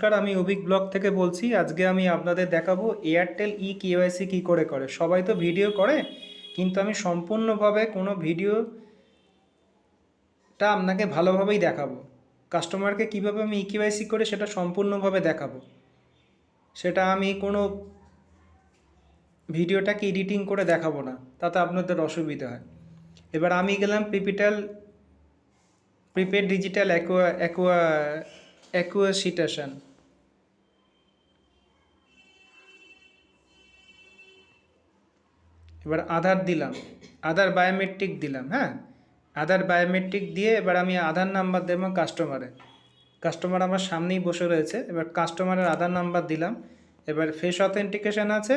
নমস্কার, আমি অভিক ব্লগ থেকে বলছি, আজকে আমি আপনাদের দেখাবো এয়ারটেল ই কেওয়াইসি কী করে করে। সবাই তো ভিডিও করে, কিন্তু আমি সম্পূর্ণভাবে কোনো ভিডিওটা আপনাকে ভালোভাবেই দেখাবো। কাস্টমারকে কীভাবে আমি ই কেওয়াইসি করে সেটা সম্পূর্ণভাবে দেখাবো। সেটা আমি কোনো ভিডিওটাকে এডিটিং করে দেখাবো না, তাতে আপনাদের অসুবিধা হয়। এবার আমি গেলাম প্রিপিটাল প্রিপেড ডিজিটাল অ্যাকোয়া অ্যাকোয়া অ্যাকুয়াসিটেশন এবার আধার দিলাম। আধার বায়োমেট্রিক দিলাম হ্যাঁ? আধার বায়োমেট্রিক দিয়ে এবার আমি আধার নাম্বার দেবো কাস্টমারে কাস্টমার আমার সামনেই বসে রয়েছে। এবার কাস্টমারের আধার নাম্বার দিলাম। এবার ফেস অথেন্টিকেশন আছে।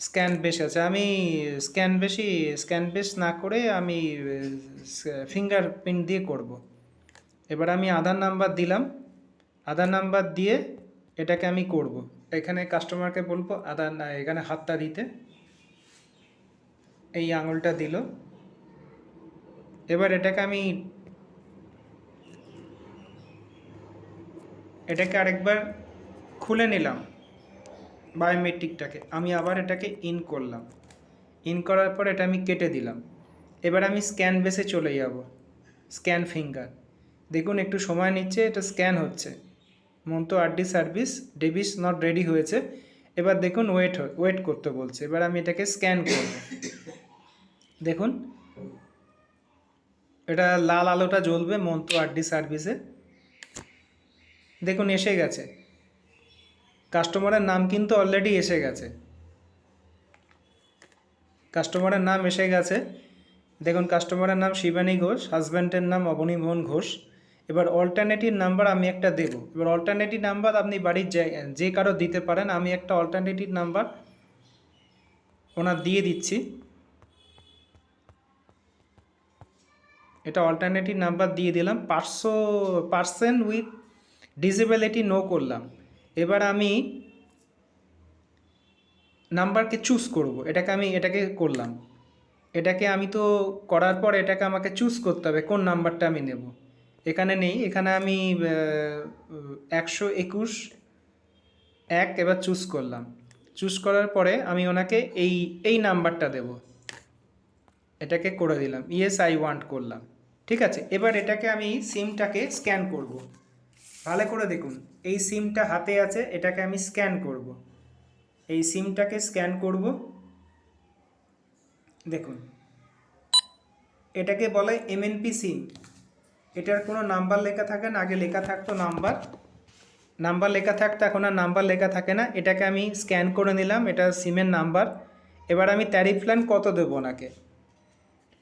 স্ক্যান বেশ আছে। আমি স্ক্যান বেশি স্ক্যান বেশ না করে আমি ফিঙ্গার প্রিন্ট দিয়ে করব। এবার আমি আধার নাম্বার দিলাম। আধার নাম্বার দিয়ে এটাকে আমি করব। এখানে কাস্টমারকে বলব, আধার এখানে হাতটা দিতে। এই আঙুলটা দিল। এবার এটাকে আমি এটাকে আরেকবার খুলে নিলাম বায়োমেট্রিকটাকে। আমি আবার এটাকে ইন করলাম। ইন করার পর এটা আমি কেটে দিলাম। এবার আমি স্ক্যান বেসে চলে যাব। Scan finger. দেখুন, একটু সময় নিচ্ছে, এটা স্ক্যান হচ্ছে। Manto RD service, device not ready হয়েছে। এবার দেখুন, ওয়েট ওয়েট করতে বলছে। এবার আমি এটাকে স্ক্যান করব। দেখুন। এটা লাল আলোটা জ্বলবে মন্তো আরডি সার্ভিসে। দেখুন, এসে গেছে। কাস্টমারের নাম কিন্তু অলরেডি এসে গেছে। কাস্টমারের নাম এসে গেছে। দেখুন, কাস্টমারের নাম শিবানী ঘোষ, হাজব্যান্ডের নাম অবনী মোহন ঘোষ। এবার অল্টারনেটিভ নাম্বার আমি একটা দেব। এবার অল্টারনেটিভ নাম্বার আপনি বাড়ির যে কারও দিতে পারেন, আমি একটা অল্টারনেটিভ নাম্বার ওনার দিয়ে দিচ্ছি। এটা অল্টারনেটিভ নাম্বার দিয়ে দিলাম। পাঁচশো পার্সেন্ট উইথ ডিসেবিলিটি নো করলাম। এবার আমি নাম্বারকে চুজ করব। এটাকে আমি, এটাকে করলাম। এটাকে আমি তো করার পর এটাকে আমাকে চুজ করতে হবে, কোন নাম্বারটা আমি নেব। এখানে নেই, এখানে আমি একশো একুশ, এক এবার চুজ করলাম। চুজ করার পরে আমি ওনাকে এই এই নাম্বারটা দেব। এটাকে করে দিলাম। ইয়েস আই ওয়ান্ট করলাম। ঠিক আছে? এবার এটাকে আমি সিমটাকে স্ক্যান করব। ভালো করে দেখুন, এই সিমটা হাতে আছে, এটাকে আমি স্ক্যান করব। এই সিমটাকে স্ক্যান করব। দেখুন, এটাকে বলে এমএনপি সিম। এটার কোনো নাম্বার লেখা থাকে না, আগে লেখা থাকতো নাম্বার। নাম্বার লেখা থাকতো, এখন আর নাম্বার লেখা থাকে না। এটাকে আমি স্ক্যান করে নিলাম, এটা সিমের নাম্বার। এবার আমি ট্যারিফ প্ল্যান কত দেবো ওনাকে?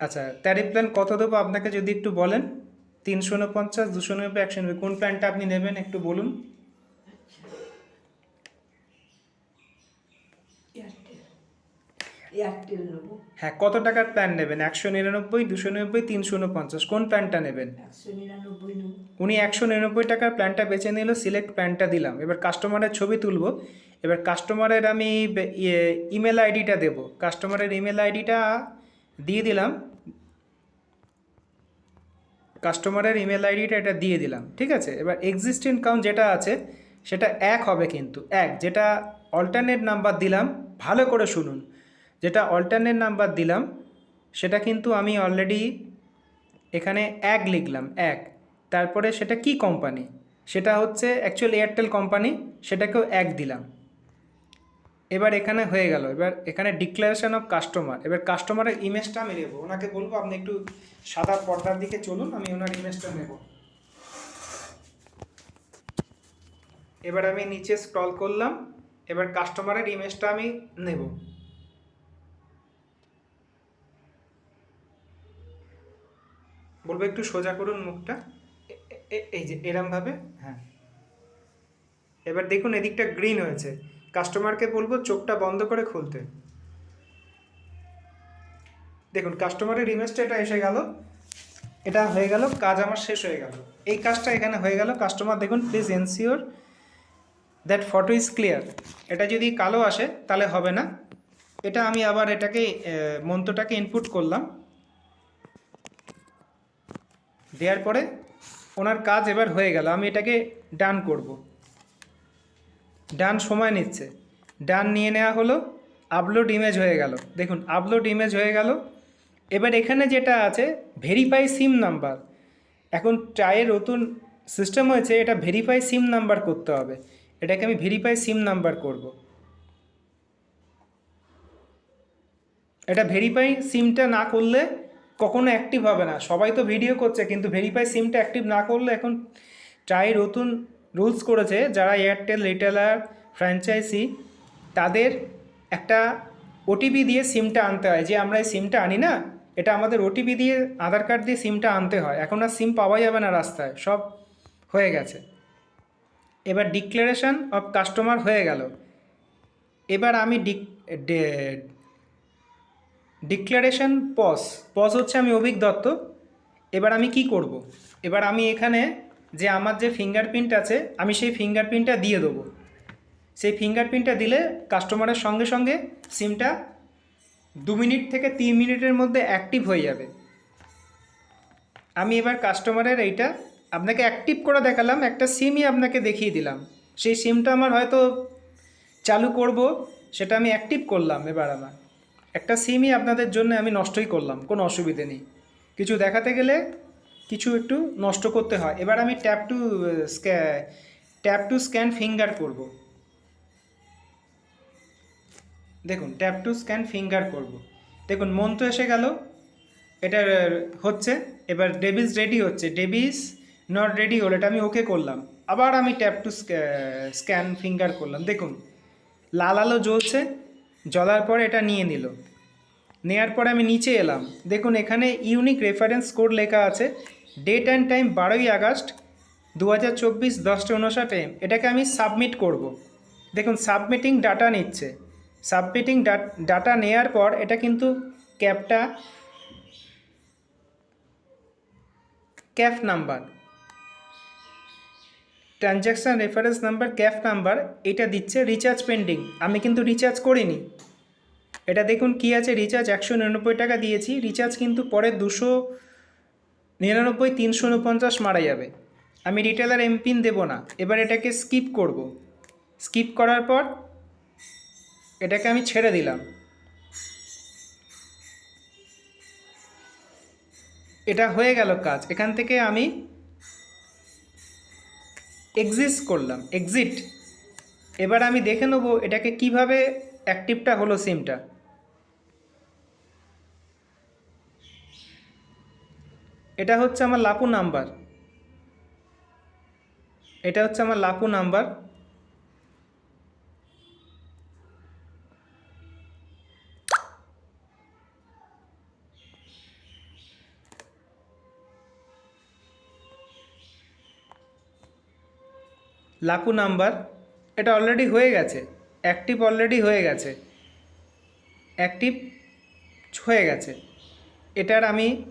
আচ্ছা ট্যারিফ প্ল্যান কত দেবো আপনাকে যদি একটু বলেন? তিনশো উনপঞ্চাশ দুশো নব্বই একশো নব্বই কোন প্ল্যানটা আপনি নেবেন একটু বলুন? হ্যাঁ কত টাকার প্ল্যান নেবেন? একশো নিরানব্বই দুশো নব্বই তিনশো উনপঞ্চাশ। কোন প্ল্যানটা নেবেন? উনি একশো নিরানব্বই টাকার প্ল্যানটা বেছে নিল সিলেক্ট প্ল্যানটা দিলাম। এবার কাস্টমারের ছবি তুলব। এবার কাস্টমারের আমি ইমেল আইডিটা দেবো। কাস্টমারের ইমেল আইডিটা দিয়ে দিলাম। কাস্টমারের ইমেল আইডিটা এটা দিয়ে দিলাম, ঠিক আছে? এবার এক্সিস্টিং কাউন্ট যেটা আছে, সেটা এক হবে কিন্তু, এক। যেটা অল্টারনেট নাম্বার দিলাম, ভালো করে শুনুন। যেটা অল্টারনেট নাম্বার দিলাম, সেটা কিন্তু আমি অলরেডি এখানে এক লিখলাম, এক। তারপরে সেটা কি কোম্পানি সেটা হচ্ছে অ্যাকচুয়ালি এয়ারটেল কোম্পানি সেটাকেও এক দিলাম। এবার এখানে হয়ে গেল। এবার এখানে ডিক্লারেশন অফ কাস্টমার এবার কাস্টমারের ইমেজটা আমি নেব। ওনাকে বলব, আপনি একটু সাদা পর্দার দিকে চলুন, আমি ওনার ইমেজটা নেব। এবার আমি নিচে স্ক্রল করলাম। এবার কাস্টমারের ইমেজটা আমি নেব। বলব, একটু সোজা করুন মুখটা। এই যে এরমভাবে হ্যাঁ। এবার দেখুন, এদিকটা গ্রিন হয়েছে। কাস্টমারকে বলব চোখটা বন্ধ করে খুলতে। দেখুন কাস্টমারের ইমেজটা এটা এসে গেল। এটা হয়ে গেল, কাজ আমার শেষ হয়ে গেল। এই কাজটা এখানে হয়ে গেল। কাস্টমার দেখুন please ensure that photo is clear এটা যদি কালো আসে, তাহলে হবে না। এটা আমি আবার এটাকে মন্ত্রটাকে ইনপুট করলাম। দেওয়ার পরে ওনার কাজ এবার হয়ে গেল। আমি এটাকে ডান করব। ডান সময় নিচ্ছে। ডান নিয়ে নেওয়া হলো আপলোড ইমেজ হয়ে গেল। দেখুন আপলোড ইমেজ হয়ে গেল। এবার এখানে যেটা আছে ভেরিফাই সিম নাম্বার এখন ট্রায়ের নতুন সিস্টেম হয়েছে, এটা ভেরিফাই সিম নাম্বার করতে হবে। এটাকে আমি ভেরিফাই সিম নাম্বার করব। এটা ভেরিফাই সিমটা না করলে কখনো অ্যাক্টিভ হবে না। সবাই তো ভিডিও করছে, কিন্তু ভেরিফাই সিমটা অ্যাক্টিভ না করলে এখন ট্রাই নতুন রুলস করেছে যারা এয়ারটেল রিটেলার ফ্র্যাঞ্চাইজি তাদের একটা ওটিপি দিয়ে সিমটা আনতে হয়। যে আমরা এই সিমটা আনি না, এটা আমাদের ওটিপি দিয়ে আধার কার্ড দিয়ে সিমটা আনতে হয়। এখন আর সিম পাওয়া যাবে না রাস্তায়, সব হয়ে গেছে। এবার ডিক্লারেশন অফ কাস্টমার হয়ে গেল। এবার আমি ডিক ডিক্লারেশন পজ পজ হচ্ছে আমি অভিক দত্ত। এবার আমি কি করব। এবার আমি এখানে যে আমার যে ফিঙ্গারপ্রিন্ট আছে, আমি সেই ফিঙ্গারপ্রিন্টটা দিয়ে দেবো। সেই ফিঙ্গারপ্রিন্টটা দিলে কাস্টমারের সঙ্গে সঙ্গে সিমটা দু মিনিট থেকে তিন মিনিটের মধ্যে অ্যাক্টিভ হয়ে যাবে। আমি এবার কাস্টমারের এইটা আপনাকে অ্যাক্টিভ করে দেখালাম, একটা সিমই আপনাকে দেখিয়ে দিলাম। সেই সিমটা আমার হয়তো চালু করব, সেটা আমি অ্যাক্টিভ করলাম এবার আমার একটা সিমই আপনাদের জন্য আমি নষ্টই করলাম, কোনো অসুবিধে নেই। কিছু দেখাতে গেলে কিছু একটু নষ্ট করতে হয়। এবার আমি tap to tap to scan finger করব। দেখুন ট্যাপ টু স্ক্যান ফিঙ্গার করব। দেখুন মন তো এসে গেল। এটা হচ্ছে, এবার ডেবিস রেডি হচ্ছে। ডেবিস নট রেডি হলো, এটা আমি ওকে করলাম। আবার আমি ট্যাপ টু স্ক্যান ফিঙ্গার করলাম। দেখুন, লাল আলো জ্বলছে। জ্বলার পরে এটা নিয়ে নিল। নেওয়ার পরে আমি নিচে এলাম। দেখুন, এখানে ইউনিক রেফারেন্স কোড লেখা আছে। ডেট অ্যান্ড টাইম বারোই আগস্ট দু হাজার চব্বিশ দশটা উনষাট এটাকে আমি সাবমিট করব। দেখুন সাবমিটিং ডাটা নিচ্ছে। সাবমিটিং ডাটা নেওয়ার পর এটা কিন্তু ক্যাপটা CAF number transaction reference number CAF number এটা দিচ্ছে রিচার্জ পেন্ডিং আমি কিন্তু রিচার্জ করিনি। এটা দেখুন কি আছে রিচার্জ একশো নিরানব্বই টাকা দিয়েছি। রিচার্জ কিন্তু পরে দুশো নিরানব্বই তিনশো উনপঞ্চাশ মারা যাবে। আমি রিটেলার এমপিন দেবো না। এবার এটাকে স্কিপ করব। স্কিপ করার পর এটাকে আমি ছেড়ে দিলাম। এটা হয়ে গেল কাজ। এখান থেকে আমি এক্সিস্ট করলাম। এক্সিট এবার আমি দেখে নেব এটাকে কীভাবে অ্যাক্টিভটা হলো সিমটা এটা হচ্ছে আমার লাপু নাম্বার। এটা হচ্ছে আমার লাপু নাম্বার। লাকু নাম্বার, এটা অলরেডি হয়ে গেছে। অ্যাক্টিভ অলরেডি হয়ে গেছে। অ্যাক্টিভ হয়ে গেছে। এটার আমি